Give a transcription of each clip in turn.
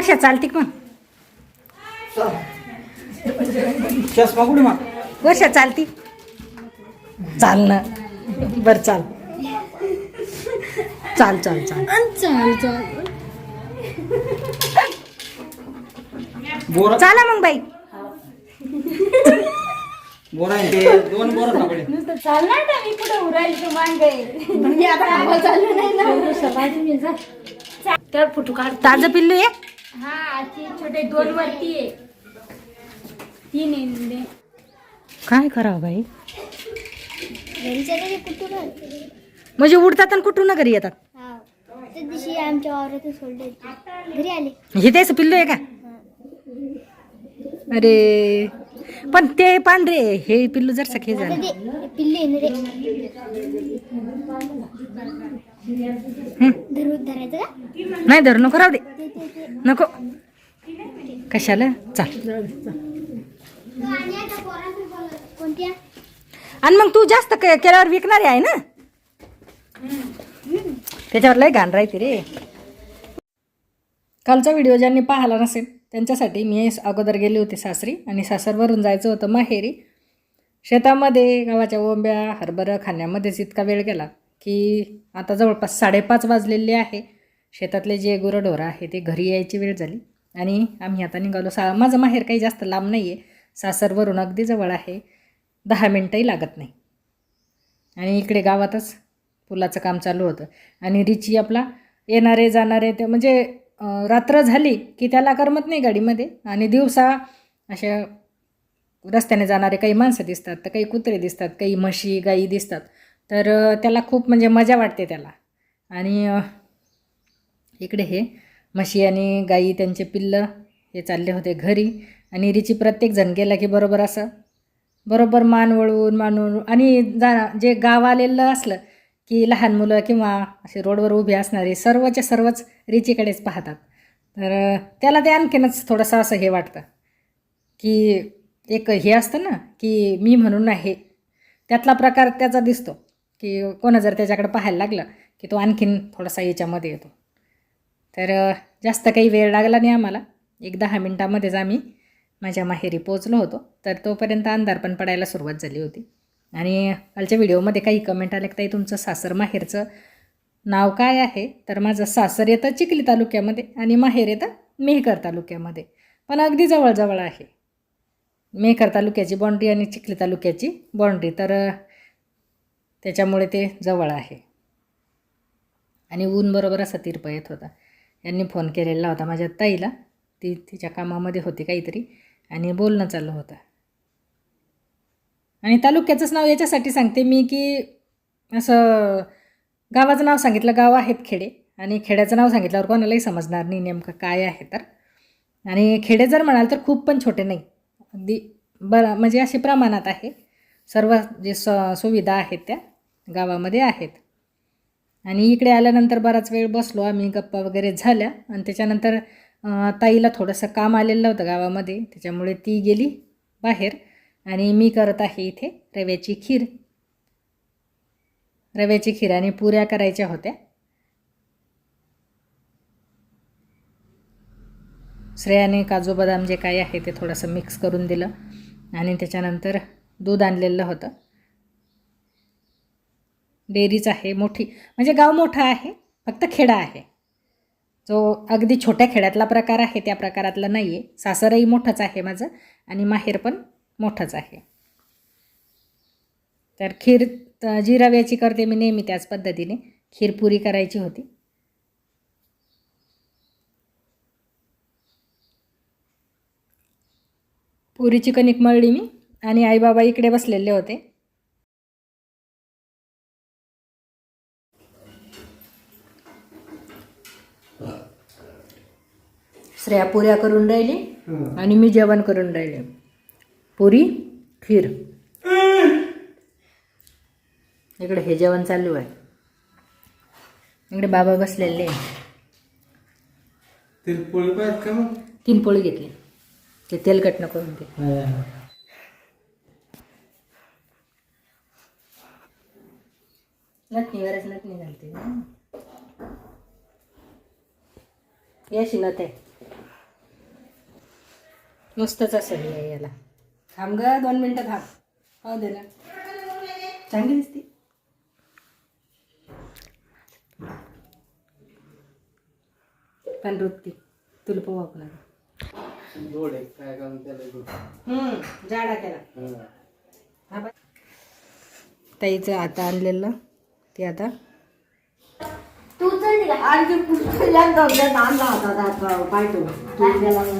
वर्षा चालती का मग चष्मा कुठे वर्षा चालती चाल ना. बर चाल. चाल चाल चाल. चाल चाल. बोरा चाला मग बाई. बोरा ते? दोन बोरा नुसतं चालणार ना मी पुढे उरायचं मांगे म्हणजे आता चाललं नाही ना. सकाळी मी जा तर फोटो काढ ताजं पिल्लू आहे हा आजची छोटे दोन वरती आहे. तीन आहे काय करावं बाई? घरीच्या तरी कुठून म्हणजे उडतात आणि कुठून घरी येतात? हा. त्या दिवशी आमच्या वावरातून सोडले होते. घरी आले. हे त्याचं पिल्लू आहे का? अरे. पण ते पांढरे आहे. हे पिल्लू जर सखे आता झालं ते पिल्ले आहे ना रे. नाही धरू नको राहू दे. नको. कशाला? चाल. आणि मग तू जास्त के- केल्यावर विकणारी आहे ना? त्याच्यावर लय घाण राहते रे. कालचा व्हिडिओ ज्यांनी पाहिला नसेल त्यांच्यासाठी मी अगोदर गेले होते सासरी आणि सासरवरून जायचं होतं माहेरी. शेतामध्ये गावाच्या ओंब्या हरभरा खाण्यामध्येच इतका वेळ गेला. की आता जवळपास साडेपाच वाजलेले आहे. शेतातले जे गुरंढोरं आहे ते घरी यायची वेळ झाली आणि आम्ही आता निघालो. सा माझं माहेर काही जास्त लांब नाही आहे सासरवरून अगदी जवळ आहे. दहा मिनटंही लागत नाही. आणि इकडे गावातच पुलाचं काम चालू होतं. आणि रिची आपला येणारे जाणारे ते म्हणजे रात्र झाली की त्याला करमत नाही गाडीमध्ये. आणि दिवसा अशा रस्त्याने जाणारे काही माणसं दिसतात तर काही कुत्रे दिसतात काही म्हशी गाई दिसतात. तर त्याला खूप म्हणजे मजा वाटते त्याला. आणि इकडे हे म्हशी आणि गाई त्यांचे पिल्लं हे चालले होते घरी. आणि रिची प्रत्येक जण गेला की बरोबर असं बरोबर मान वळवून मानून आणि जा जे गाव आलेलं असलं की लहान मुलं किंवा असे रोडवर उभे असणारे सर्वच्या सर्वच रिचीकडेच पाहतात. तर त्याला ते आणखीनच थोडंसं असं हे वाटतं की एक हे असतं ना की मी म्हणून आहे. त्यातला प्रकार त्याचा दिसतो. की कोणा जर त्याच्याकडे पाहायला लागलं की तो आणखीन थोडासा याच्यामध्ये येतो. तर जास्त काही वेळ लागला नाही आम्हाला. एक दहा मिनटामध्येच आम्ही माझ्या माहेरी पोचलो होतो. तर तोपर्यंत अंधार पण पडायला सुरुवात झाली होती. आणि कालच्या व्हिडिओमध्ये काही कमेंट आले की ताई तुमचं सासर माहेरचं नाव काय आहे? तर माझं सासर येतं चिखली तालुक्यामध्ये आणि माहेर येतं मेहकर तालुक्यामध्ये. पण अगदी जवळजवळ आहे. मेहकर तालुक्याची बाँड्री आणि चिखली तालुक्याची बाँड्री तर त्याच्यामुळे ते जवळ आहे. आणि ऊन बरोबर असा तिरप येत होता. यांनी फोन केलेला होता माझ्या ताईला. ती तिच्या कामामध्ये होती काहीतरी. आणि बोलणं चालू होतं. आणि तालुक्याचंच नाव याच्यासाठी सांगते मी की असं गावाचं नाव सांगितलं. गाव आहेत खेडे. आणि खेड्याचं नाव सांगितल्यावर कोणालाही समजणार नाही नेमकं काय आहे तर. आणि खेडे जर म्हणाल तर खूप पण छोटे नाही. अगदी बरं म्हणजे असे प्रमाणात आहे. सर्व जे स सुविधा आहेत त्या. गावामध्ये आहेत. आणि इकडे आल्यानंतर बराच वेळ बसलो आम्ही गप्पा वगैरे झाल्या. आणि त्याच्यानंतर ताईला थोडंसं काम आलेलं होतं गावामध्ये. त्याच्यामुळे ती गेली बाहेर. आणि मी करत आहे इथे रव्याची खीर. रव्याची खीर आणि पुऱ्या करायच्या होत्या. श्रेयाने काजू बदाम जे काही आहे ते थोडंसं मिक्स करून दिलं. आणि त्याच्यानंतर दूध आणलेलं होतं. डेअरीच आहे मोठी. म्हणजे गाव मोठं आहे फक्त खेडा आहे. जो अगदी छोट्या खेड्यातला प्रकार आहे त्या प्रकारातला नाही आहे सासरही मोठंच आहे माझं आणि माहेर पण मोठंच आहे. तर खीर जी रव्याची करते मी नेहमी त्याच पद्धतीने. खीर पुरी करायची होती. पुरीची कणिक मळली मी आणि आईबाबा इकडे बसलेले होते. श्रेया पुऱ्या करून राहिली आणि मी जेवण करून राहिले. पुरी खीर. इकडे हे जेवण चालू आहे. इकडे बाबा बसलेले. का मग? तीन पोळी घेतली. ते तेलकट नको म्हणते नटणी वरच नटणी घालते. ना. याशी नत आहे नुसतंच असं आहे याला. थांब ग दोन मिनटं थांब. हो दे ना. चांगली दिसते. पण वृत्ती तुला त्याला गोड. हम्म जाडा हं. ताईचं आता आणलेलं ते आता. तू का आणखी पुढच्या डब्यात आणला होता त्याचा पायटो तू गेला म्हणून.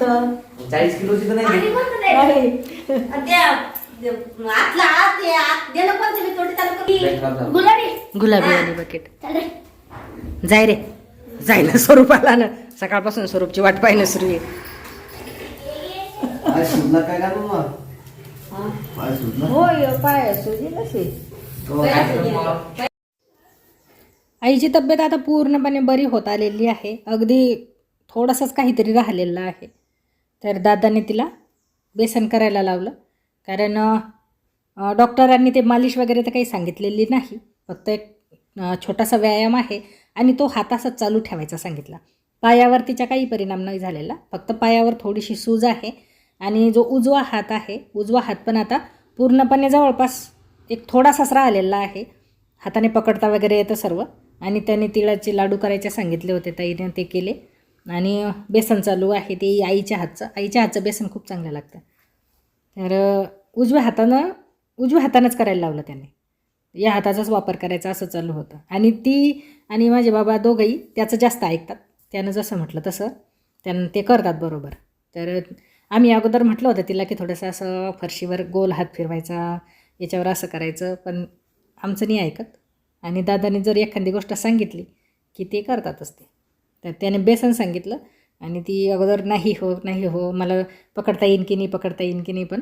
कशी? तर चाळीस किलोची तर नाही कोणतं आहे? नाही. ते आतला आत ते आत गेलं पण तुम्ही थोडी चालू लय खराब झालं. गुलाबी गुलाबी. आणि बकेट चालेल जाय रे जाय ना स्वरूपाला ना सकाळपासून स्वरूपची वाट पाहिणं सुरू आहे पाय सुजला काय का मग हा. पाय सुजला होय पाय सुजी नसे काय करू मग? आईची तब्येत आता पूर्णपणे बरी होत आलेली आहे अगदी थोडंसंच काहीतरी राहिलेलं आहे तर दादाने तिला बेसन करायला लावलं. कारण डॉक्टरांनी ते मालिश वगैरे तर काही सांगितलेली नाही. फक्त एक छोटासा व्यायाम आहे आणि तो हातासच चालू ठेवायचा सांगितला. पायावर तिच्या काही परिणाम नाही झालेला. फक्त पायावर थोडीशी सूज आहे आणि जो उजवा हात आहे उजवा हात पण आता पूर्णपणे जवळपास एक थोडासाच राहिलेला आहे. हाताने पकडता वगैरे येतं सर्व. आणि त्याने तिळाचे लाडू करायचे सांगितले होते. ताईने ते केले. आणि बेसन चालू आहे ते आईच्या हातचं. आईच्या हातचं बेसन खूप चांगलं लागतं. तर उजव्या हातानं उजव्या हातानंच करायला लावलं त्याने. या हाताचाच वापर करायचा असं चालू होतं. आणि ती आणि माझे बाबा दोघंही त्याचं जास्त ऐकतात. त्यानं जसं म्हटलं तसं त्यानं ते करतात बरोबर. तर आम्ही अगोदर म्हटलं होतं तिला की थोडंसं असं फरशीवर गोल हात फिरवायचा याच्यावर असं करायचं पण आमचं नाही ऐकत. आणि दादाने जर एखादी गोष्ट सांगितली की ते करतातच ते. तर त्याने बेसन सांगितलं आणि ती अगोदर नाही हो नाही हो मला पकडता येईन की नाही पकडता येईन की नाही पण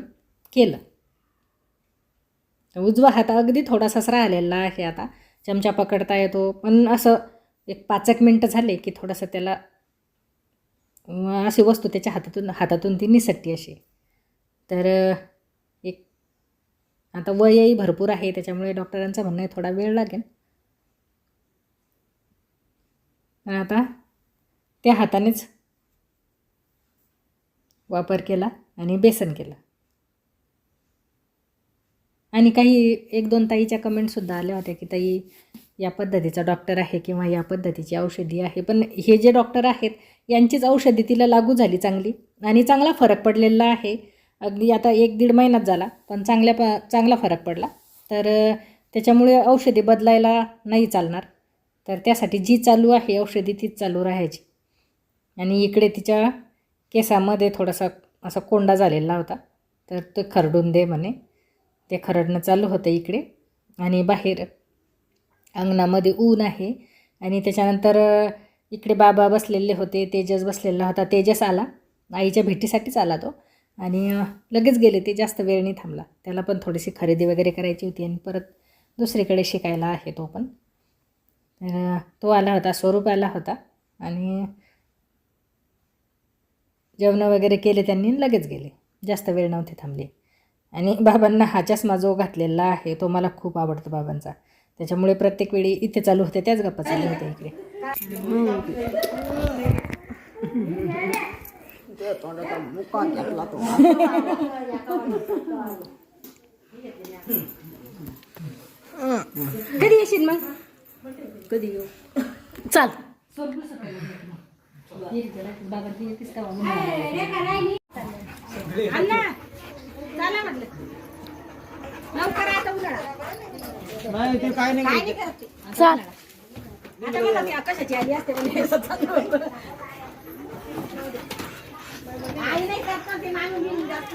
केलं. उजवा हात अगदी थोडासाच राहिलेला आहे आता. चमचा पकडता येतो. पण असं एक पाच एक मिनटं झाले की थोडंसं त्याला अशी वस्तू त्याच्या हातातून हातातून ती निसटती अशी. तर एक आता वयही भरपूर आहे त्याच्यामुळे डॉक्टरांचं म्हणणं आहे थोडा वेळ लागेल. आता त्या हातानेच वापर केला आणि बेसन केलं. आणि काही एक दोन ताईच्या कमेंटसुद्धा आल्या होत्या की ताई या पद्धतीचा डॉक्टर आहे किंवा या पद्धतीची औषधी आहे पण हे जे डॉक्टर आहेत यांचीच औषधी तिला लागू झाली चांगली आणि चांगला फरक पडलेला आहे. अगदी आता एक दीड महिनाच झाला पण चांगल्या प चांगला फरक पडला. तर त्याच्यामुळे औषधी बदलायला नाही चालणार. तर त्यासाठी जी चालू आहे औषधी तीच चालू राहायची. आणि इकडे तिच्या केसामध्ये थोडासा असा कोंडा झालेला होता. तर तो खरडून दे म्हणे. ते खरडणं चालू होतं इकडे आणि बाहेर. अंगणामध्ये ऊन आहे आणि त्याच्यानंतर इकडे बाबा बसलेले होते. तेजस बसलेला होता. तेजस आला. आईच्या भेटीसाठीच आला तो. आणि लगेच गेले. ते जास्त वेळ नाही थांबला. त्याला पण थोडीशी खरेदी वगैरे करायची होती आणि परत दुसरीकडे शिकायला आहे तो पण. तर तो आला होता. स्वरूप आला होता. आणि जेवणं वगैरे केले त्यांनी लगेच गेले. जास्त वेळ नव्हते थांबले. आणि बाबांना हा चष्मा जो घातलेला आहे तो मला खूप आवडतो बाबांचा. त्याच्यामुळे प्रत्येक वेळी इथे चालू होते त्याच गप्पा चालू होत्या इकडे. कधी येशील मग? कधी येऊ? चाल. अण्णा चला म्हटलं लवकर आता उन्हाळा नाही ते काय नाही करत. चाल आता मला ती आकाशाची आली असते पण आई नाही करत ते मागून घेऊन जास्त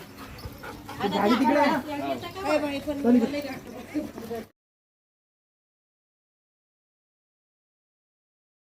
गाडी तिकडे. आहे ना